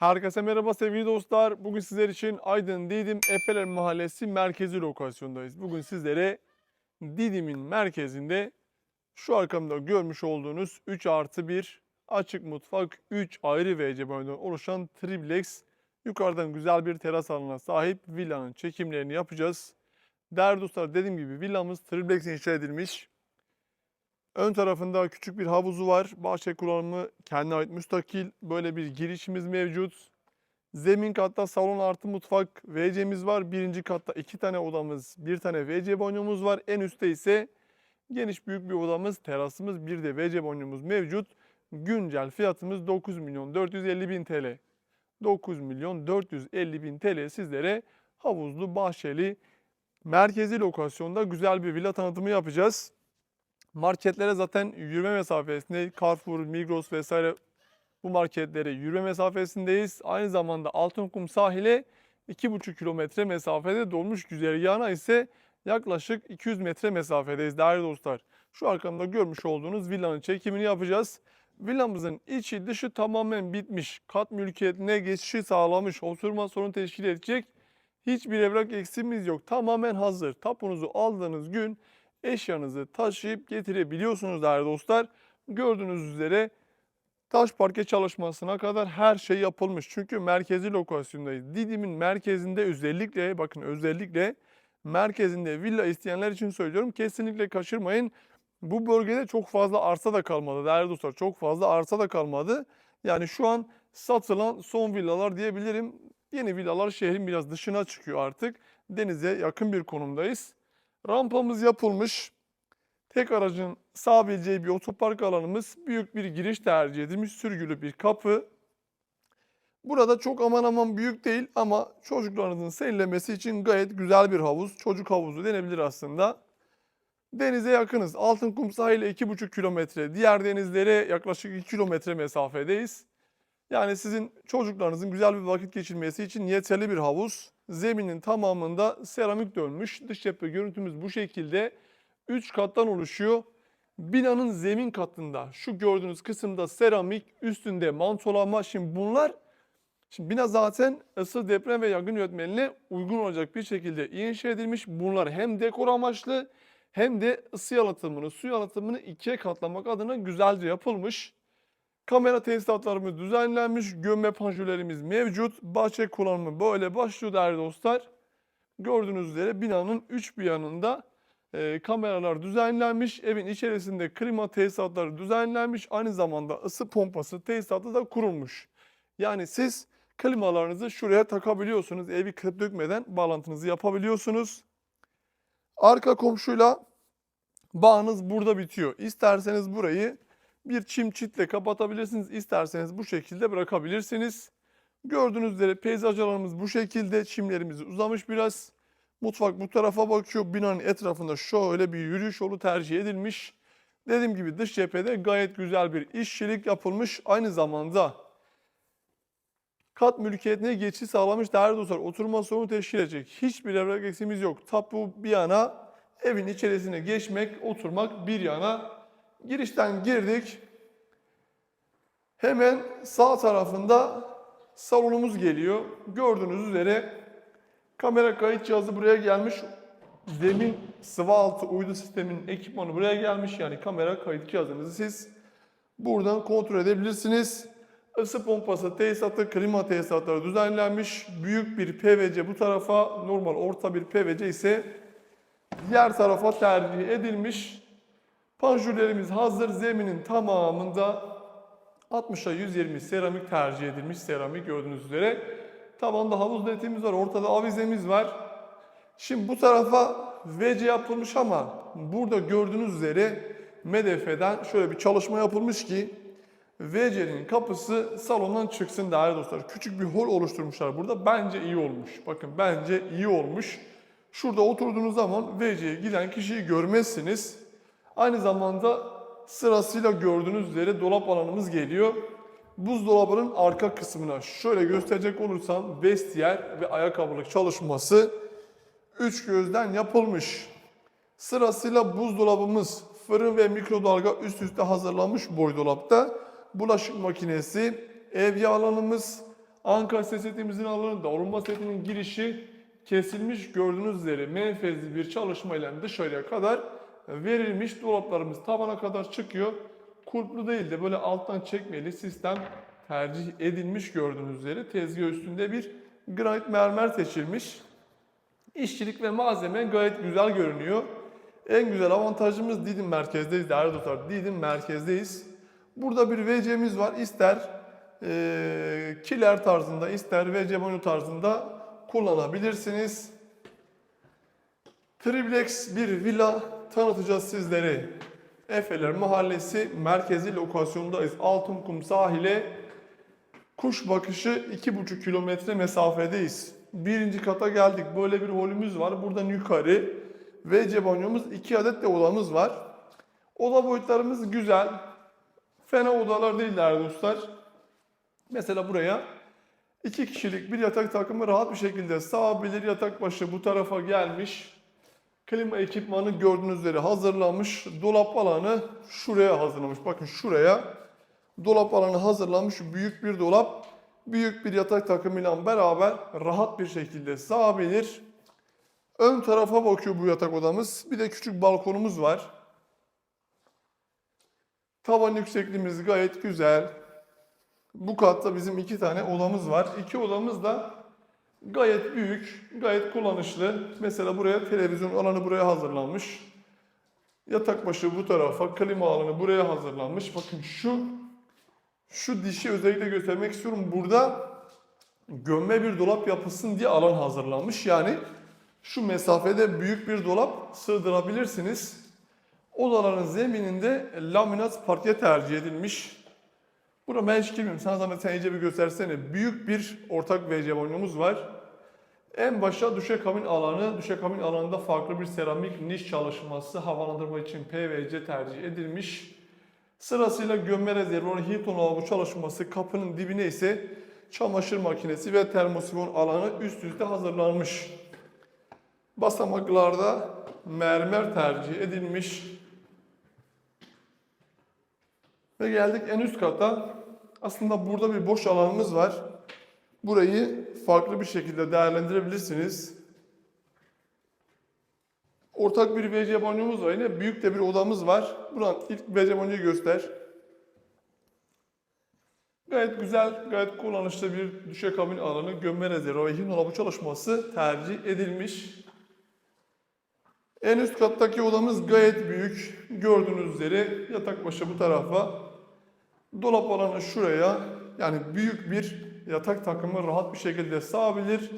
Herkese merhaba sevgili dostlar. Bugün sizler için Aydın Didim Efeler Mahallesi merkezi lokasyondayız. Bugün sizlere Didim'in merkezinde şu arkamda görmüş olduğunuz 3 artı 1 açık mutfak 3 ayrı WC banyodan oluşan triplex yukarıdan güzel bir teras alanına sahip villanın çekimlerini yapacağız. Değerli dostlar dediğim gibi villamız triplex inşa edilmiş. Ön tarafında küçük bir havuzu var. Bahçe kullanımı kendine ait müstakil. Böyle bir girişimiz mevcut. Zemin katta salon artı mutfak WC'miz var. Birinci katta iki tane odamız, bir tane WC banyomuz var. En üstte ise geniş büyük bir odamız, terasımız, bir de WC banyomuz mevcut. Güncel fiyatımız 9 milyon 450 bin TL. 9 milyon 450 bin TL sizlere havuzlu, bahçeli, merkezi lokasyonda güzel bir villa tanıtımı yapacağız. Marketlere zaten yürüme mesafesinde Carrefour, Migros vesaire bu marketlere yürüme mesafesindeyiz. Aynı zamanda Altınkum sahile 2,5 kilometre mesafede dolmuş güzergahına ise yaklaşık 200 metre mesafedeyiz değerli dostlar. Şu arkamda görmüş olduğunuz villanın çekimini yapacağız. Villamızın içi dışı tamamen bitmiş. Kat mülkiyetine geçişi sağlamış. Oturma sorunu teşkil edecek. Hiçbir evrak eksiğimiz yok. Tamamen hazır. Tapunuzu aldığınız gün eşyanızı taşıyıp getirebiliyorsunuz değerli dostlar. Gördüğünüz üzere taş parke çalışmasına kadar her şey yapılmış. Çünkü merkezi lokasyondayız. Didim'in merkezinde özellikle bakın özellikle merkezinde villa isteyenler için söylüyorum. Kesinlikle kaçırmayın. Bu bölgede çok fazla arsa da kalmadı değerli dostlar. Çok fazla arsa da kalmadı. Yani şu an satılan son villalar diyebilirim. Yeni villalar şehrin biraz dışına çıkıyor artık. Denize yakın bir konumdayız. Rampamız yapılmış. Tek aracın sığabileceği bir otopark alanımız. Büyük bir giriş tercih edilmiş. Sürgülü bir kapı. Burada çok aman aman büyük değil ama çocuklarınızın serinlemesi için gayet güzel bir havuz. Çocuk havuzu denebilir aslında. Denize yakınız. Altınkum sahile 2,5 kilometre. Diğer denizlere yaklaşık 2 kilometre mesafedeyiz. Yani sizin çocuklarınızın güzel bir vakit geçirmesi için yeterli bir havuz. Zeminin tamamında seramik dönmüş. Dış cephe görüntümüz bu şekilde. 3 kattan oluşuyor. Binanın zemin katında şu gördüğünüz kısımda seramik, üstünde mantolama. Şimdi bunlar Şimdi bina zaten ısı, deprem ve yangın yönetmeliğine uygun olacak bir şekilde inşa edilmiş. Bunlar hem dekor amaçlı hem de ısı yalıtımını, su yalıtımını ikiye katlamak adına güzelce yapılmış. Kamera tesisatlarımız düzenlenmiş, gömme panjurlarımız mevcut. Bahçe kullanımı böyle başlıyor değerli dostlar. Gördüğünüz üzere binanın üç bir yanında e, kameralar düzenlenmiş. Evin içerisinde klima tesisatları düzenlenmiş. Aynı zamanda ısı pompası tesisatı da kurulmuş. Yani siz klimalarınızı şuraya takabiliyorsunuz. Evi kırıp dökmeden bağlantınızı yapabiliyorsunuz. Arka komşuyla bağınız burada bitiyor. İsterseniz burayı bir çim çitle kapatabilirsiniz. İsterseniz bu şekilde bırakabilirsiniz. Gördüğünüz üzere peyzaj alanımız bu şekilde. Çimlerimiz uzamış biraz. Mutfak bu tarafa bakıyor. Binanın etrafında şöyle bir yürüyüş yolu tercih edilmiş. Dediğim gibi dış cephede gayet güzel bir işçilik yapılmış. Aynı zamanda kat mülkiyetine geçiş sağlamış değerli dostlar. Oturma sorunu teşkil edecek. Hiçbir evrak eksiğimiz yok. Tapu bir yana, evin içerisine geçmek, oturmak bir yana. Girişten girdik. Hemen sağ tarafında salonumuz geliyor. Gördüğünüz üzere kamera kayıt cihazı buraya gelmiş. Zemin sıvı altı uydu sisteminin ekipmanı buraya gelmiş. Yani kamera kayıt cihazınızı siz buradan kontrol edebilirsiniz. Isı pompası, tesisatı, klima tesisatları düzenlenmiş. Büyük bir PVC bu tarafa, normal orta bir PVC ise diğer tarafa tercih edilmiş. Panjurlerimiz hazır. Zeminin tamamında 60'a 120 seramik tercih edilmiş. Seramik gördüğünüz üzere. Tabanda havuz netimiz var. Ortada avizemiz var. Şimdi bu tarafa VC yapılmış ama burada gördüğünüz üzere MDF'den şöyle bir çalışma yapılmış ki VC'nin kapısı salondan çıksın değerli dostlar. Küçük bir hol oluşturmuşlar burada. Bence iyi olmuş. Bakın bence iyi olmuş. Şurada oturduğunuz zaman VC'ye giden kişiyi görmezsiniz. Aynı zamanda sırasıyla gördüğünüz üzere dolap alanımız geliyor. Buzdolabının arka kısmına şöyle gösterecek olursam vestiyer ve ayakkabılık çalışması üç gözden yapılmış. Sırasıyla buzdolabımız, fırın ve mikrodalga üst üste hazırlanmış boy dolapta. Bulaşık makinesi, evye alanımız, Ankara setimizin alanı davulma setinin girişi kesilmiş gördüğünüz üzere menfezli bir çalışmayla dışarıya kadar verilmiş. Dolaplarımız tabana kadar çıkıyor. Kulplu değil de böyle alttan çekmeli sistem tercih edilmiş gördüğünüz üzere. Tezgah üstünde bir granit mermer seçilmiş. İşçilik ve malzeme gayet güzel görünüyor. En güzel avantajımız Didim merkezdeyiz değerli dostlar. Didim merkezdeyiz. Burada bir WC'miz var. İster eee kiler tarzında, ister WC boyu tarzında kullanabilirsiniz. Triplex bir villa tanıtacağız sizlere. Efeler Mahallesi merkezi lokasyondayız. Altınkum sahile kuş bakışı 2,5 kilometre mesafedeyiz. Birinci kata geldik. Böyle bir holümüz var. Buradan yukarı WC banyomuz 2 adet de odamız var. Oda boyutlarımız güzel. Fena odalar değil değerli dostlar. Mesela buraya iki kişilik bir yatak takımı rahat bir şekilde sığabilir. Yatak başı bu tarafa gelmiş. Klima ekipmanı gördüğünüz üzere hazırlanmış. Dolap alanı şuraya hazırlamış. Bakın şuraya dolap alanı hazırlanmış. Büyük bir dolap. Büyük bir yatak takımıyla beraber rahat bir şekilde sığabilir. Ön tarafa bakıyor bu yatak odamız. Bir de küçük balkonumuz var. Tavan yüksekliğimiz gayet güzel. Bu katta bizim iki tane odamız var. İki odamız da gayet büyük, gayet kullanışlı. Mesela buraya televizyon alanı buraya hazırlanmış. Yatak başı bu tarafa, klima alanı buraya hazırlanmış. Bakın şu şu dişi özellikle göstermek istiyorum. Burada gömme bir dolap yapılsın diye alan hazırlanmış. Yani şu mesafede büyük bir dolap sığdırabilirsiniz. Odaların zemininde laminat parke tercih edilmiş. Burada ben hiç girmiyorum. Sana zahmet sen bir göstersene. Büyük bir ortak WC banyomuz var. En başa duşakabin alanı. Duşakabin alanında farklı bir seramik niş çalışması havalandırma için PVC tercih edilmiş. Sırasıyla gömme rezervuarı Hilton lavabo çalışması kapının dibine ise çamaşır makinesi ve termosifon alanı üst üste hazırlanmış. Basamaklarda mermer tercih edilmiş. Ve geldik en üst kata. Aslında burada bir boş alanımız var. Burayı farklı bir şekilde değerlendirebilirsiniz. Ortak bir WC banyomuz var. Yine büyük de bir odamız var. Buradan ilk WC banyoyu göster. Gayet güzel, gayet kullanışlı bir düşekabin alanı, gömme rezervi ve hidrolabı çalışması tercih edilmiş. En üst kattaki odamız gayet büyük. Gördüğünüz üzere yatak başı bu tarafa, dolap alanı şuraya. Yani büyük bir yatak takımı rahat bir şekilde sığabilir.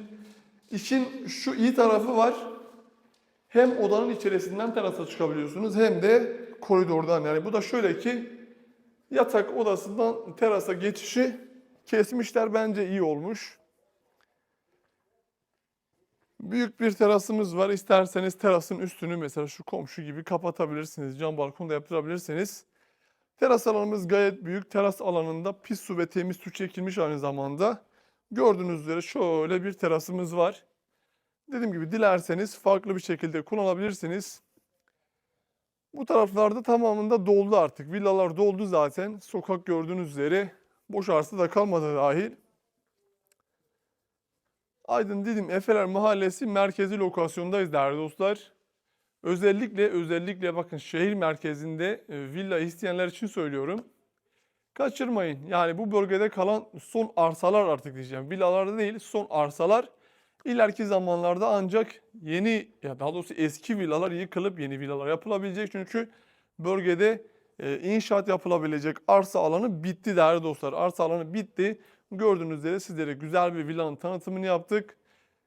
İşin şu iyi tarafı var. Hem odanın içerisinden terasa çıkabiliyorsunuz hem de koridordan. Yani bu da şöyle ki yatak odasından terasa geçişi kesmişler bence iyi olmuş. Büyük bir terasımız var. İsterseniz terasın üstünü mesela şu komşu gibi kapatabilirsiniz. Cam balkon da yaptırabilirsiniz. Teras alanımız gayet büyük. Teras alanında pis su ve temiz su çekilmiş aynı zamanda. Gördüğünüz üzere şöyle bir terasımız var. Dediğim gibi dilerseniz farklı bir şekilde kullanabilirsiniz. Bu taraflarda tamamında doldu artık. Villalar doldu zaten. Sokak gördüğünüz üzere boş arsa da kalmadı dahil. Aydın Didim Efeler Mahallesi merkezi lokasyondayız değerli dostlar. Özellikle özellikle bakın şehir merkezinde e, villa isteyenler için söylüyorum. Kaçırmayın. Yani bu bölgede kalan son arsalar artık diyeceğim. Villalarda değil son arsalar. İleriki zamanlarda ancak yeni ya daha doğrusu eski villalar yıkılıp yeni villalar yapılabilecek. Çünkü bölgede e, inşaat yapılabilecek arsa alanı bitti değerli dostlar. Arsa alanı bitti. Gördüğünüz üzere sizlere güzel bir villanın tanıtımını yaptık.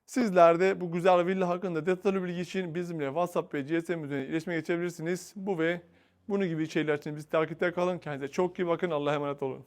Sizler de bu güzel villa hakkında detaylı bilgi için bizimle WhatsApp ve GSM üzerinden iletişime geçebilirsiniz. Bu ve bunu gibi şeyler için biz takipte kalın. Kendinize çok iyi bakın. Allah'a emanet olun.